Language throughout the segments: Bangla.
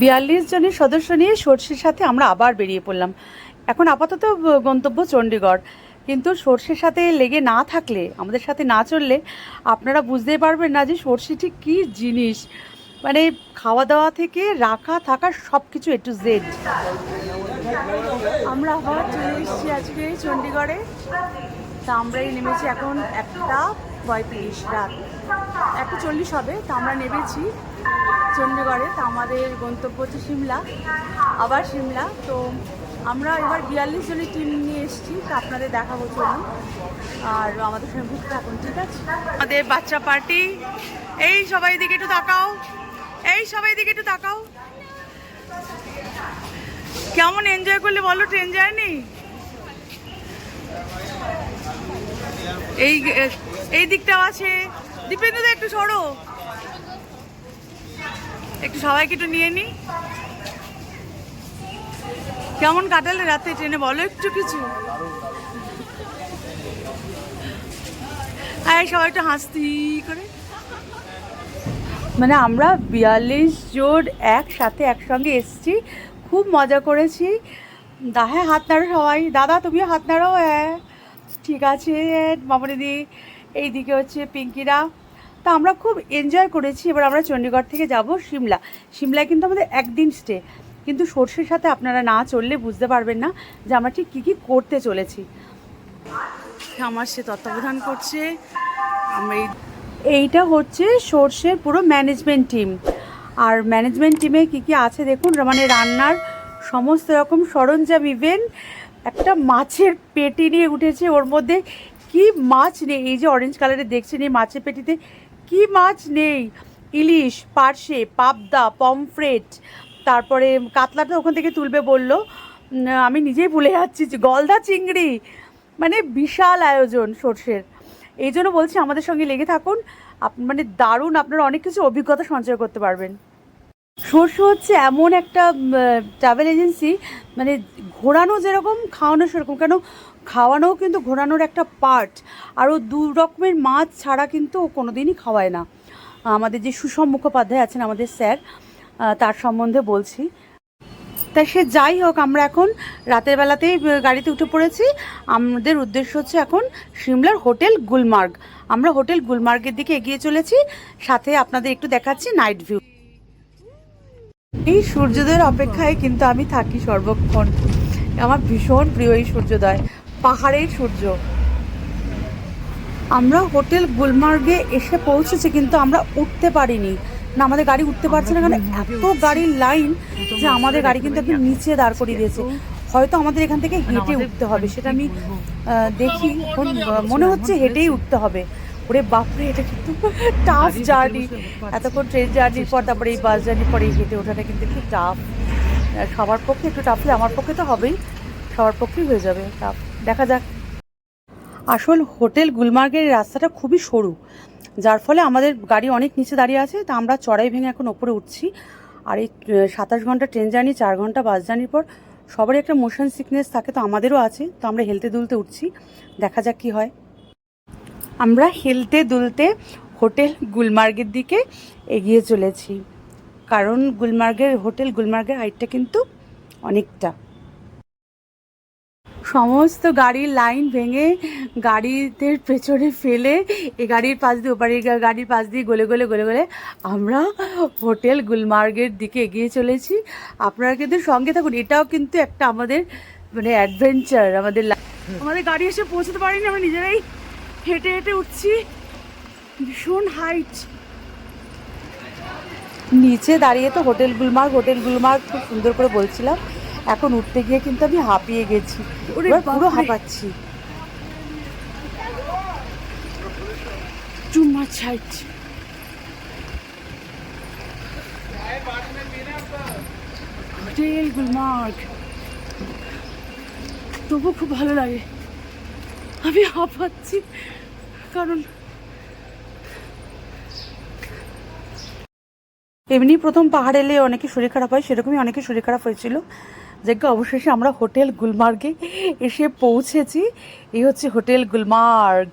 বিয়াল্লিশ জনের সদস্য নিয়ে সর্ষের সাথে আমরা আবার বেরিয়ে পড়লাম। এখন আপাতত গন্তব্য চণ্ডীগড়। কিন্তু সর্ষের সাথে লেগে না থাকলে, আমাদের সাথে না চললে আপনারা বুঝতেই পারবেন না যে সর্ষে ঠিক কী জিনিস। মানে খাওয়া দাওয়া থেকে রাখা থাকা সব কিছু একটু জেড আমরা আবার চলে এসেছি আজকে চণ্ডীগড়ে। তা আমরাই নেমেছি এখন একটা পঁয়ত্রিশ রাত। একটা চল্লিশ হবে, তা আমরা নেমেছি। চণ্ডীগড়ে তা আমাদের গন্তব্য হচ্ছে সিমলা, আবার সিমলা। তো আমরা এবার বিয়াল্লিশ জনের টিম নিয়ে এসেছি, তা আপনাদের দেখাবো চলুন। আর আমাদের সঙ্গে ঘুরতে থাকুন, ঠিক আছে? আমাদের বাচ্চা পার্টি এই সবাই দিকে একটু তাকাও। এই সবাই দিকে একটু তাকাও। কেমন এনজয় করলে বলো ট্রেন জার্নি এই এই দিকটাও আছে। দীপেন্দু দা, একটু সরো। একটু সবাইকে একটু নিয়ে নি। কেমন কাটালে রাতে ট্রেনে? বলো একটু কিছু। হ্যাঁ সবাই একটু হাসতি করে। মানে আমরা বিয়াল্লিশ জন একসাথে, একসঙ্গে এসছি। খুব মজা করেছি। দা হ্যাঁ হাত নাড়ো সবাই। দাদা, তুমিও হাত নাড়ো হ্যাঁ। ঠিক আছে মামনিদি এইদিকে হচ্ছে পিঙ্কিরা। তা আমরা খুব এনজয় করেছি। এবার আমরা চণ্ডীগড় থেকে যাব সিমলা। সিমলায় কিন্তু আমাদের একদিন স্টে কিন্তু সর্ষের সাথে আপনারা না চললে বুঝতে পারবেন না যে আমরা ঠিক কী কী করতে চলেছি। আমার সে তত্ত্বাবধান করছে। আমরা এইটা হচ্ছে সর্ষের পুরো ম্যানেজমেন্ট টিম আর ম্যানেজমেন্ট টিমে কি কি আছে দেখুন? মানে রান্নার সমস্ত রকম সরঞ্জাম ইভেন একটা মাছের পেটি নিয়ে উঠেছে। ওর মধ্যে কি মাছ নেই? এই যে অরেঞ্জ কালারের দেখছেন এই মাছের পেটিতে কি মাছ নেই? ইলিশ, পার্শে, পাবদা, পমফ্রেট, তারপরে কাতলাটা ওখান থেকে তুলবে বলল আমি নিজেই ভুলে যাচ্ছি যে গলদা চিংড়ি। মানে বিশাল আয়োজন সর্ষের। এই জন্য বলছি আমাদের সঙ্গে লেগে থাকুন। মানে দারুণ আপনারা অনেক কিছু অভিজ্ঞতা সঞ্চয় করতে পারবেন। সর্ষে হচ্ছে এমন একটা ট্রাভেল এজেন্সি মানে ঘোরানো যেরকম, খাওয়ানো সেরকম। কেন? খাওয়ানোও কিন্তু ঘোরানোর একটা পার্ট আরও দু রকমের মাছ ছাড়া কিন্তু ও কোনো দিনই খাওয়ায় না। আমাদের যে সুষম মুখোপাধ্যায় আছেন আমাদের স্যার তার সম্বন্ধে বলছি। তা সে যাই হোক, আমরা এখন রাতের বেলাতেই গাড়িতে উঠে পড়েছি। আমাদের উদ্দেশ্য হচ্ছে এখন সিমলার হোটেল গুলমার্গ। আমরা হোটেল গুলমার্গের দিকে এগিয়ে চলেছি। সাথে আপনাদের একটু দেখাচ্ছি নাইট ভিউ এই সূর্যোদয়ের অপেক্ষায় কিন্তু আমি থাকি সর্বক্ষণ। আমার ভীষণ প্রিয় এই সূর্যোদয়। পাহাড়ের সূর্য। আমরা হোটেল গুলমার্গে এসে পৌঁছেছি কিন্তু আমরা উঠতে পারিনি। না আমাদের গাড়ি উঠতে পারছে না কারণ এত গাড়ির লাইন যে আমাদের গাড়ি কিন্তু একদম নিচে দাঁড় করিয়ে দিয়েছে। হয়তো আমাদের এখান থেকে হেঁটে উঠতে হবে সেটা আমি দেখি। মনে হচ্ছে হেঁটেই উঠতে হবে। ওরে বাপরে এটা কিন্তু টাফ জার্নি এতক্ষণ ট্রেন জার্নির পর তারপরে এই বাস জার্নির পরে এই হেঁটে ওঠাটা কিন্তু একটু টাফ সবার পক্ষে একটু টাফ আমার পক্ষে তো হবেই। সবার পক্ষেই হয়ে যাবে টাফ দেখা যাক। আসল হোটেল গুলমার্গের রাস্তাটা খুবই সরু, যার ফলে আমাদের গাড়ি অনেক নিচে দাঁড়িয়ে আছে, তা আমরা চড়াই ভেঙে এখন ওপরে উঠছি। আর এই সাতাশ ঘণ্টা ট্রেন জার্নি, চার ঘণ্টা বাস জার্নির পর সবারই একটা মোশন সিকনেস থাকে তো আমাদেরও আছে, তো আমরা হেলতে দুলতে উঠছি, দেখা যাক কি হয়। আমরা হেলতে দুলতে হোটেল গুলমার্গের দিকে এগিয়ে চলেছি, কারণ গুলমার্গের, হোটেল গুলমার্গের হাইটটা কিন্তু অনেকটা। সমস্ত গাড়ির লাইন ভেঙে গাড়িতে পেছনে ফেলে এ গাড়ির পাশ দিয়ে ওপারের গাড়ির পাশ দিয়ে গলে গলে গলে গলে আমরা হোটেল গুলমার্গের দিকে এগিয়ে চলেছি। আপনারা কিন্তু সঙ্গে থাকুন, এটাও কিন্তু একটা আমাদের মানে অ্যাডভেঞ্চার আমাদের আমাদের গাড়ি এসে পৌঁছতে পারিনি, আমরা নিজেরাই হেঁটে হেঁটে উঠছি। ভীষণ হাইট নিচে দাঁড়িয়ে তো হোটেল গুলমার্গ হোটেল গুলমার্গ খুব সুন্দর করে বলছিলাম। এখন উঠতে গিয়ে কিন্তু আমি হাঁপিয়ে গেছি। এবার পুরো হাঁপাচ্ছি। Much height hotel Gulmarg. তবু খুব ভালো লাগে। আমি হাঁপাচ্ছি কারণ এমনি প্রথম পাহাড় এলে অনেকে শরীর খারাপ হয়, সেরকমই অনেকে শরীর খারাপ হয়েছিল। যাকে অবশেষে আমরা হোটেল গুলমার্গে এসে পৌঁছেছি। এই হচ্ছে হোটেল গুলমার্গ।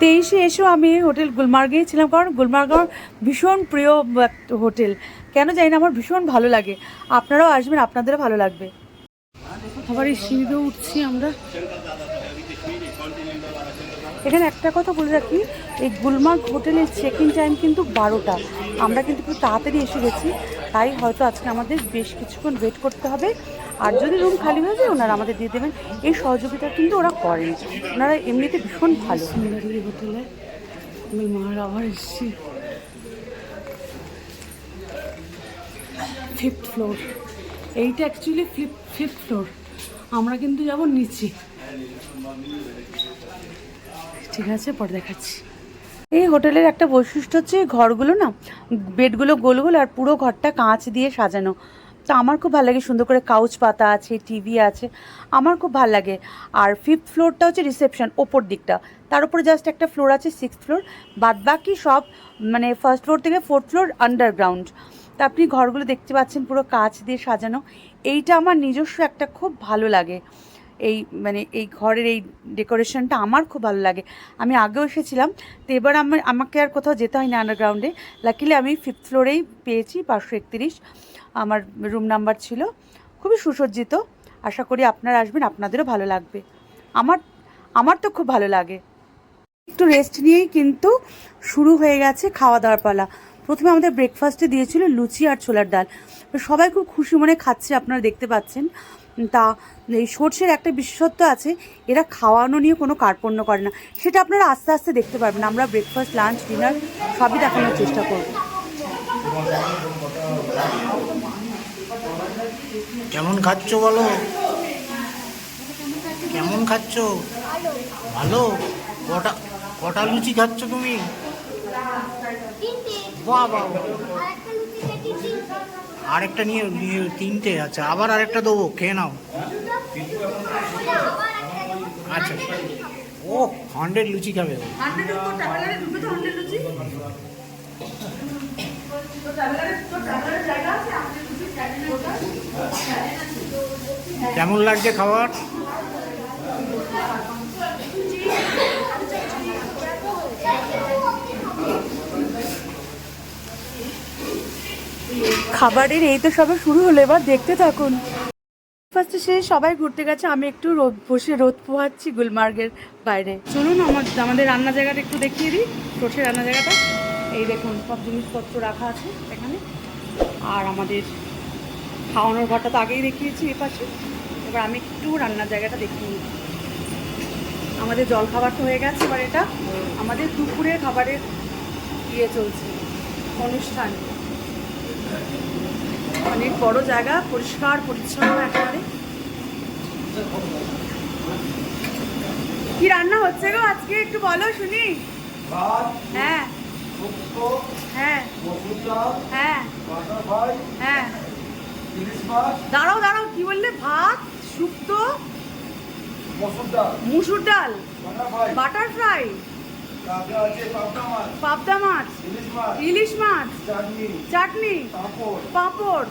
তেইশে এসেও আমি হোটেল গুলমার্গেই ছিলাম, কারণ গুলমার্গ আমার ভীষণ প্রিয় হোটেল। কেন জানি না, আমার ভীষণ ভালো লাগে। আপনারাও আসবেন, আপনাদেরও ভালো লাগবে। আবার এই সিঁড়িতে উঠছি আমরা। এখানে একটা কথা বলে রাখি, এই গুলমার্গ হোটেলের চেক ইন টাইম কিন্তু বারোটা। আমরা কিন্তু একটু তাড়াতাড়ি এসে গেছি, তাই হয়তো আজকে আমাদের বেশ কিছুক্ষণ ওয়েট করতে হবে। আর যদি রুম খালি হয়ে যায়, ওনারা আমাদের দিয়ে দেবেন। এই সহযোগিতা কিন্তু ওরা করেন। ওনারা এমনিতে ভীষণ ভালো। হোটেলে আমি মার আবার এসেছি। ফিফথ ফ্লোর এইটা অ্যাকচুয়ালি ফিফ ফিফথ ফ্লোর আমরা কিন্তু যাব নিচে। ঠিক আছে, পরে দেখাচ্ছি। এই হোটেলের একটা বৈশিষ্ট্য হচ্ছে ঘরগুলো না, বেডগুলো গোল গোল আর পুরো ঘরটা কাঁচ দিয়ে সাজানো। তো আমার খুব ভালো লাগে সুন্দর করে কাউচ পাতা আছে টিভি আছে, আমার খুব ভালো লাগে। আর ফিফথ ফ্লোরটা হচ্ছে রিসেপশন ওপর দিকটা। তার উপরে জাস্ট একটা ফ্লোর আছে সিক্স ফ্লোর বাদ বাকি সব মানে ফার্স্ট ফ্লোর থেকে ফোর্থ ফ্লোর আন্ডারগ্রাউন্ড তা আপনি ঘরগুলো দেখতে পাচ্ছেন পুরো কাঁচ দিয়ে সাজানো। এইটা আমার নিজস্ব একটা খুব ভালো লাগে। এই মানে এই ঘরের এই ডেকোরেশনটা আমার খুব ভালো লাগে। আমি আগেও এসেছিলাম, তো এবার আমার, আমাকে আর কোথাও যেতে হয়নি আন্ডারগ্রাউন্ডে। লাকিলে আমি ফিফথ ফ্লোরেই পেয়েছি, পাঁচশো একত্রিশ। আমার রুম নাম্বার ছিল। খুবই সুসজ্জিত। আশা করি আপনারা আসবেন, আপনাদেরও ভালো লাগবে। আমার আমার তো খুব ভালো লাগে। একটু রেস্ট নিয়েই কিন্তু শুরু হয়ে গেছে খাওয়া দাওয়ার পালা। প্রথমে আমাদের ব্রেকফাস্টে দিয়েছিল লুচি আর ছোলার ডাল। সবাই খুব খুশি মনে খাচ্ছে, আপনারা দেখতে পাচ্ছেন। তা এই সর্ষের একটা বিশেষত্ব আছে এরা খাওয়ানো নিয়ে কোনো কার্পণ্য করে না। সেটা আপনারা আস্তে আস্তে দেখতে পারবেন। আমরা ব্রেকফাস্ট লাঞ্চ ডিনার সবই দেখানোর চেষ্টা করব। কেমন খাচ্ছ বলো? কেমন খাচ্ছ? ভালো? কটা কটা লুচি খাচ্ছ তুমি? বাহ বাহ আরেকটা নিয়ে তিনটে আচ্ছা আবার আরেকটা দেবো, খেয়ে নাও। আচ্ছা। ও হান্ড্রেড লুচি খাবে কেমন লাগছে খাবার? খাবারের এই তো সবে শুরু হলো, এবার দেখতে থাকুন। ফার্স্টে সে সবাই ঘুরতে গেছে, আমি একটু রোদ বসে রোদ পোহাচ্ছি গুলমার্গের বাইরে। চলুন আমার, আমাদের রান্না জায়গাটা একটু দেখিয়ে দিই সর্ষে রান্না জায়গাটা। এই দেখুন, সব জিনিসপত্র রাখা আছে এখানে। আর আমাদের খাওয়ানোর ঘরটা তো আগেই দেখিয়েছি এ পাশে। এবার আমি একটু রান্নার জায়গাটা দেখিয়ে নিই আমাদের জল খাবার তো হয়ে গেছে, এবার এটা আমাদের দুপুরের খাবারের ইয়ে চলছে, অনুষ্ঠান। অনেক বড় জায়গা পরিষ্কার পরিচ্ছন্ন একেবারে। কি রান্না হচ্ছে গো আজকে একটু বলো শুনি। হ্যাঁ। হ্যাঁ। হ্যাঁ। হ্যাঁ। দাঁড়াও দাঁড়াও কি বললে? ভাত শুক্তো মুসুর ডাল। Butter fry. পাবদা মাছ। ইলিশ মাছ। চাটনি। পাঁপড়।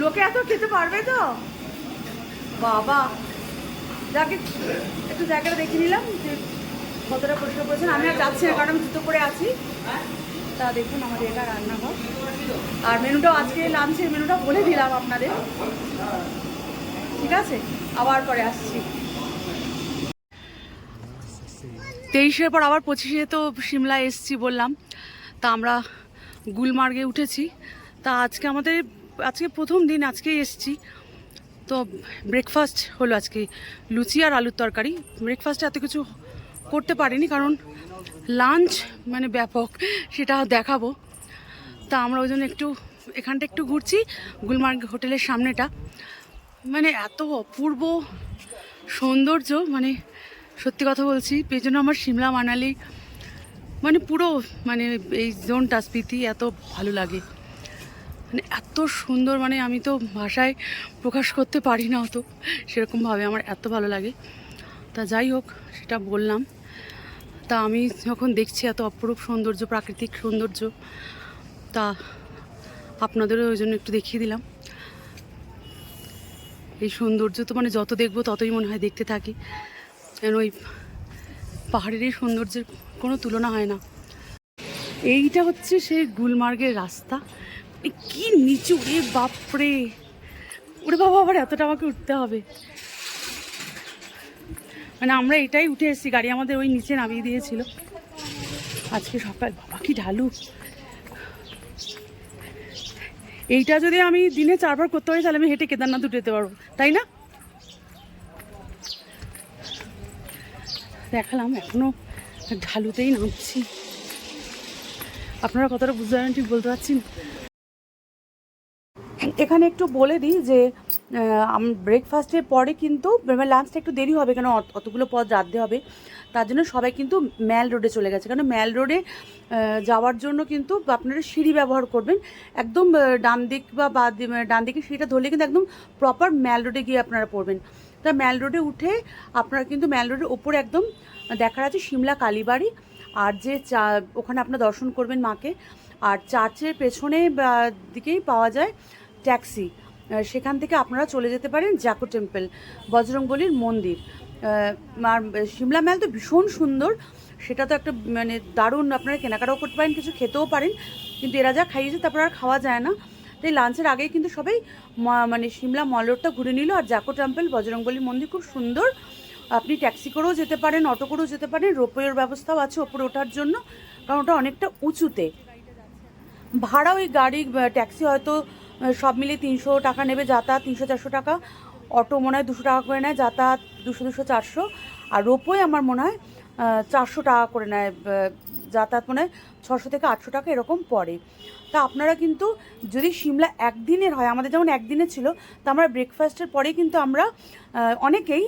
লোকে এত খেতে পারবে তো? বাবা। যাকে একটু জায়গাটা দেখে নিলাম যে কতটা পরিষ্কার করেছেন আমি আর যাচ্ছি না কারণ আমি জুতো করে আছি। তা দেখুন আমাদের এটা রান্নাঘর। আর মেনুটাও আজকে লাঞ্চের মেনুটা বলে দিলাম আপনাদের। ঠিক আছে? আবার পরে আসছি। তেইশের পর আবার পঁচিশে তো সিমলা এসছি বললাম। তা আমরা গুলমার্গে উঠেছি। তা আজকে আমাদের, আজকে প্রথম দিন আজকে এসছি। তো ব্রেকফাস্ট হলো আজকে লুচি আর আলুর তরকারি। ব্রেকফাস্টে এত কিছু করতে পারিনি কারণ লাঞ্চ মানে ব্যাপক, সেটা দেখাবো। তা আমরা ওই জন্য একটু, এখানটা একটু ঘুরছি, গুলমার্গ হোটেলের সামনেটা। মানে এত অপূর্ব সৌন্দর্য মানে সত্যি কথা বলছি পেছনে আমার সিমলা মানালি মানে পুরো মানে এই জোনটা, স্মৃতি এত ভালো লাগে। মানে এত সুন্দর মানে আমি তো ভাষায় প্রকাশ করতে পারি না অত, সেরকমভাবে আমার এত ভালো লাগে। তা যাই হোক, সেটা বললাম। তা আমি যখন দেখছি এত অপরূপ সৌন্দর্য, প্রাকৃতিক সৌন্দর্য, তা আপনাদেরও ওই জন্য একটু দেখিয়ে দিলাম। এই সৌন্দর্য তো মানে যত দেখব, ততই মনে হয় দেখতে থাকি। কেন ওই পাহাড়ের এই সৌন্দর্যের কোনো তুলনা হয় না। এইটা হচ্ছে সেই গুলমার্গের রাস্তা। কি নিচু রে বাপরে! ওরে বাবা, আবার এতটা আমাকে উঠতে হবে। মানে আমরা এটাই উঠে এসেছি, গাড়ি আমাদের ওই নিচে নামিয়ে দিয়েছিল। আজকে সকাল, বাবা কি ঢালু। এইটা যদি আমি দিনে চারবার করতে পারি, তাহলে আমি হেঁটে কেদারনাথ উঠে যেতে পারব, তাই না? দেখালাম, এখনও ঢালুতেই নামছি। আপনারা কতটা বুঝতে পারেন, ঠিক বলতে পারছি এখানে একটু বলে দিই যে ব্রেকফাস্টের পরে কিন্তু লাঞ্চটা একটু দেরি হবে, কেন অত- অতগুলো পথ রাঁধতে হবে। তার জন্য সবাই কিন্তু ম্যাল রোডে চলে গেছে। কারণ ম্যাল রোডে যাওয়ার জন্য কিন্তু আপনারা সিঁড়ি ব্যবহার করবেন। একদম ডান দিক বা বা ডান দিকে সিঁড়িটা ধরলে কিন্তু একদম প্রপার ম্যাল রোডে গিয়ে আপনারা পড়বেন। তা ম্যাল রোডে উঠে আপনারা কিন্তু ম্যাল রোডের ওপরে একদম দেখার আছে সিমলা কালীবাড়ি আর যে চা, ওখানে আপনারা দর্শন করবেন মাকে। আর চার্চের পেছনে দিকেই পাওয়া যায় ট্যাক্সি। সেখান থেকে আপনারা চলে যেতে পারেন জাকো টেম্পল, বজরংবলির মন্দির। আর সিমলা ম্যাল তো ভীষণ সুন্দর। সেটা তো একটা মানে দারুণ আপনারা কেনাকাটাও করতে পারেন, কিছু খেতেও পারেন। কিন্তু এরা যা খাইয়েছে তারপর আর খাওয়া যায় না। তাই লাঞ্চের আগেই কিন্তু সবাই মানে সিমলা মল রোডটা ঘুরে নিল। আর জাকো টেম্পল বজরংবলী মন্দির খুব সুন্দর। আপনি ট্যাক্সি করেও যেতে পারেন, অটো করেও যেতে পারেন, রোপওয়ের ব্যবস্থাও আছে ওপরে ওঠার জন্য, কারণ ওটা অনেকটা উঁচুতে। ভাড়া ওই গাড়ি ট্যাক্সি হয়তো সব মিলিয়ে তিনশো টাকা নেবে যাতায়াত, তিনশো চারশো টাকা। অটো মনে হয় দুশো টাকা করে নেয়, যাতায়াত দুশো দুশো চারশো। আর রোপওয়ে আমার মনে হয় চারশো টাকা করে নেয় যাতায়াত মানে ছশো থেকে আটশো টাকা এরকম পড়ে। তা আপনারা কিন্তু যদি সিমলা একদিনের হয়, আমাদের যেমন একদিনে ছিল, তা আমরা ব্রেকফাস্টের পরেই কিন্তু আমরা অনেকেই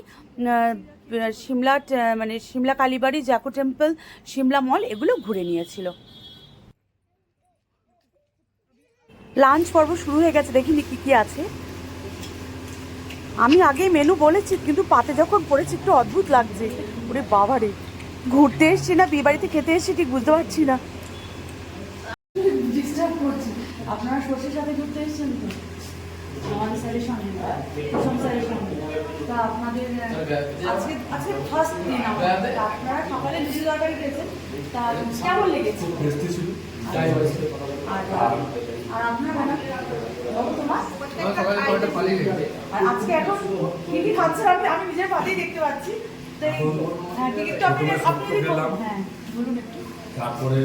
সিমলা মানে সিমলা কালীবাড়ি, জ্যাকো টেম্পল, সিমলা মল এগুলো ঘুরে নিয়েছিল। লাঞ্চ পর্ব শুরু হয়ে গেছে দেখিনি কি কি আছে। আমি আগে মেনু বলেছি, কিন্তু পাতে যখন পড়েছি, একটু অদ্ভুত লাগছে। ওরে বাবারে। ঘুরতে এসছি না বিয়ে বাড়িতে খেতে এসছি ঠিক বুঝতে পারছি না। ডিস্টার্ব করছি। আপনারা সর্ষের সাথে ঘুরতে এসছেন তো? আমাদের স্যারের সঙ্গে। প্রথম স্যারের সঙ্গে। তা আপনাদের আহ, আজকে আজকে ফার্স্ট দিন আমাদের। তা আপনারা সকালে লুচি তরকারি খেয়েছেন তা কেমন লেগেছে? আর আর আপনার ম্যাডাম বাবু তোমার সকালে কয়টা পালিয়ে গেছে। আর আজকে এখন কি কি খাচ্ছেন? আপনি আমি নিজের পাতেই দেখতে পাচ্ছি। হ্যাঁ। হ্যাঁ তারপরে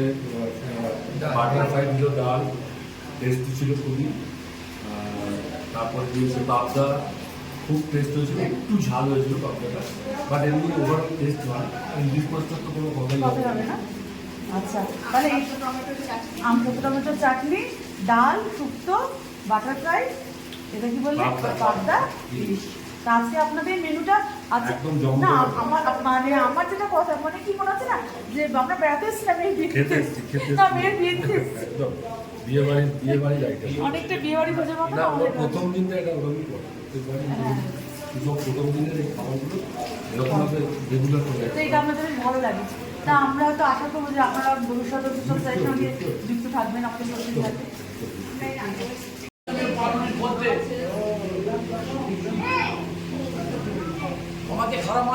বাটার ফ্রাই দিল ডাল টেস্টি ছিল খুবই তারপরে দিয়েছে পাবদা খুব টেস্ট হয়েছিল একটু ঝাল হয়েছিল পাবদাটা বাট এমনি ওভার টেস্ট হয় ইংলিশ মাছটার তো কোনো কথাই হবে না আচ্ছা তাহলে এই আম টমেটো টমেটো চাটনি ডাল শুক্তো বাটার ফ্রাই এটা কি পাবদা। ইলিশ তা আজকে আপনাদের মেনুটা। না আমার মানে আমার যেটা কথা মানে কি মনে না যে আমরা বেড়াতে এসেছিলাম এই বিয়ে না মেয়ের বাড়ি বিয়ে আইটেম অনেকটা বিয়ে বাড়ি ভোজের মতো না প্রথম দিনটা এটা ওরকমই করে। প্রত্যেকবারই হ্যাঁ। সব প্রথম দিনের এই খাবারগুলো এরকমভাবে রেগুলার করে তো এটা আমাদের ভালো লাগে। তা আমরা তো আশা করব যে আপনারা ভবিষ্যতে সঙ্গে যুক্ত থাকবেন আমাদের সাথে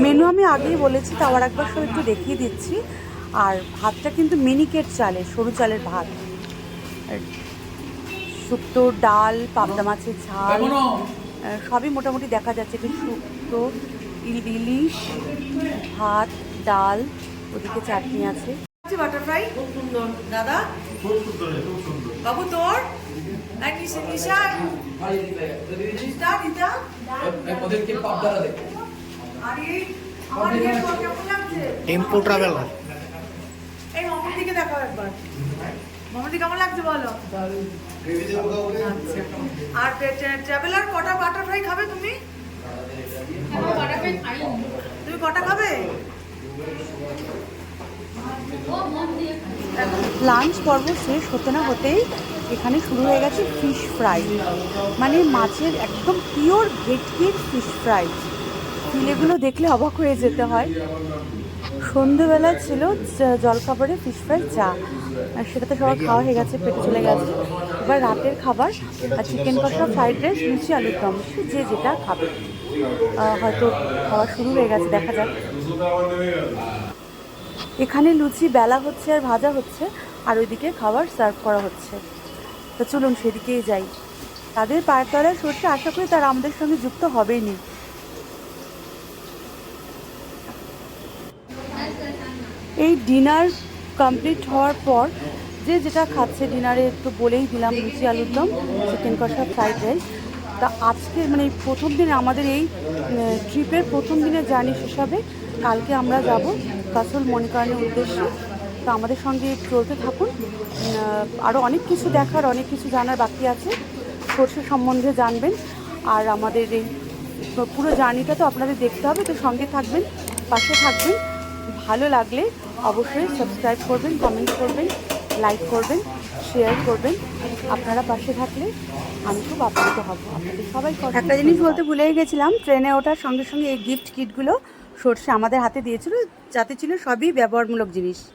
মেনু আমি আগেই বলেছি তাও আর একবার সব একটু দেখিয়ে দিচ্ছি। আর ভাতটা কিন্তু মিনিকেট চালের সরু চালের ভাত। শুক্তো ডাল পাবদা মাছের ঝাল সবই মোটামুটি দেখা যাচ্ছে। কি শুক্তো ইল- ইলিশ ভাত ডাল ওদিকে চাটনি আছে। বাটারফ্লাই খুব সুন্দর। দাদা? খুব সুন্দর খুব সুন্দর। বাবু তোর? আর নিশা নিশা নিশা নিশা ওদেরকে পাবদারা দেখো। টেম্পো ট্রাভেলার এই মামার দিকে দেখো একবার। মামার দিকে কেমন লাগছে বলো? আচ্ছা। আর ট্রাভেলার কটা বাটারফ্লাই খাবে তুমি? তুমি কটা খাবে? লাঞ্চ পর্ব শেষ হতে না হতেই এখানে শুরু হয়ে গেছে ফিশ ফ্রাই মানে মাছের একদম পিওর ভেটকির ফিশ ফ্রাই ফিলেগুলো দেখলে অবাক হয়ে যেতে হয়। সন্ধেবেলা ছিল জলখাবারে ফিশ ফ্রাই চা। আর সেটাতে সবার খাওয়া হয়ে গেছে, পেটে চলে গেছে। এবার রাতের খাবার, আর চিকেন কষা ফ্রাইড রাইস লুচি, আলুর দম। যে যেটা খাবে। হয়তো খাওয়া শুরু হয়ে গেছে, দেখা যাক। এখানে লুচি বেলা হচ্ছে আর ভাজা হচ্ছে, আর ওইদিকে খাবার সার্ভ করা হচ্ছে। তো চলুন সেদিকেই যাই। তাদের পায়ের তলায় সরষে আশা করি তারা আমাদের সঙ্গে যুক্ত হবেই নি। এই ডিনার কমপ্লিট হওয়ার পর যে যেটা খাচ্ছে, ডিনারে একটু বলেই দিলাম, লুচি, আলুর দম, চিকেন কষা, ফ্রাইড রাইস। তা আজকে মানে প্রথম দিনে, আমাদের এই ট্রিপের প্রথম দিনের জার্নি হিসাবে কালকে আমরা যাব কাসল মনিকরণের উদ্দেশ্যে। তো আমাদের সঙ্গে চলতে থাকুন। আরও অনেক কিছু দেখার, অনেক কিছু জানার বাকি আছে। সর্ষে সম্বন্ধে জানবেন। আর আমাদের এই পুরো জার্নিটা তো আপনাদের দেখতে হবে, তো সঙ্গে থাকবেন, পাশে থাকবেন। ভালো লাগলে অবশ্যই সাবস্ক্রাইব করবেন কমেন্ট করবেন লাইক করবেন শেয়ার করবেন। আপনারা পাশে থাকলে আমি খুব আপ্লুত হব। আপনাদের সবাই একটা জিনিস বলতে ভুলেই গেছিলাম ট্রেনে ওঠার সঙ্গে সঙ্গে এই গিফট কিটগুলো সর্ষে আমাদের হাতে দিয়েছিল যাতে ছিল সবই ব্যবহারমূলক জিনিস।